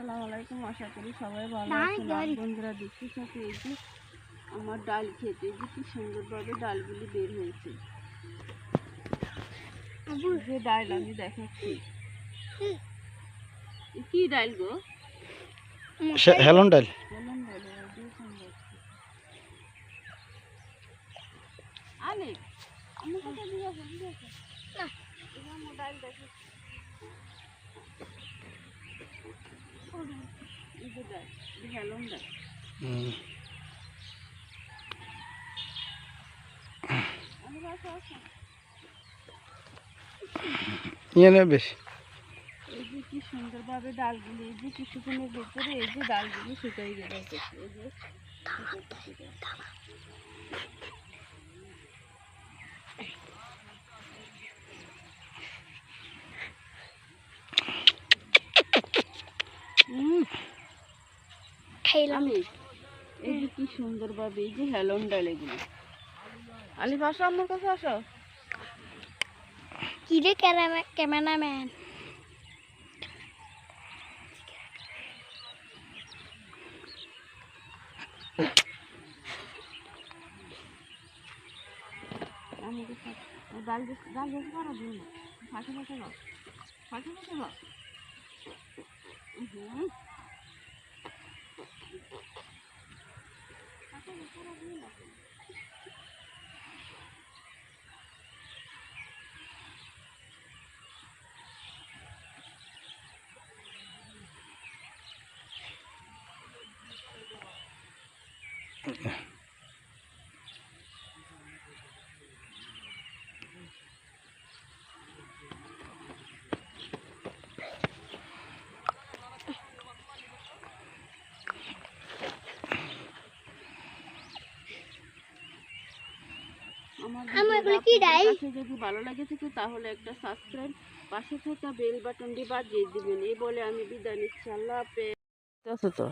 আসসালামু আলাইকুম আশা করি সবাই ভালো আছেন। বন্ধুরা দেখতে থাকে এই যে আমার ডাল খেতে যে কি সুন্দরভাবে ডালগুলি বের হয়েছে। যে ডাল আমি দেখাচ্ছি। কি ডাল গো? হেলন ডাল। বলো এই আলে আমার কাছে দিয়ে না। আমার ডাল দেখাচ্ছি। ইয়ে বেশি এই যে কি সুন্দরভাবে ডালগুলি এই যে কিছুক্ষণের এই যে ডালগুলি শুকাই গেল এই যে খাইলাম। এই যে কি সুন্দরভাবে এই যে হেলন ডাল এগুলো। আলিফ আসো আমার কাছে আসো। কি রে ক্যামেরাম্যান? ডাল ডাল বেশি করো দিও না। ফাঁসে ফাঁসে দাও ফাঁসে ফাঁসে দাও হুম। আমার কি যদি ভালো লাগে থাকে তাহলে একটা সাবস্ক্রাইব পাশে থাকা বেল বাটনটি বাজিয়ে দিবেন। এই বলে আমি বিদায় নিচ্ছি। আল্লাহ হাফেজ। তো।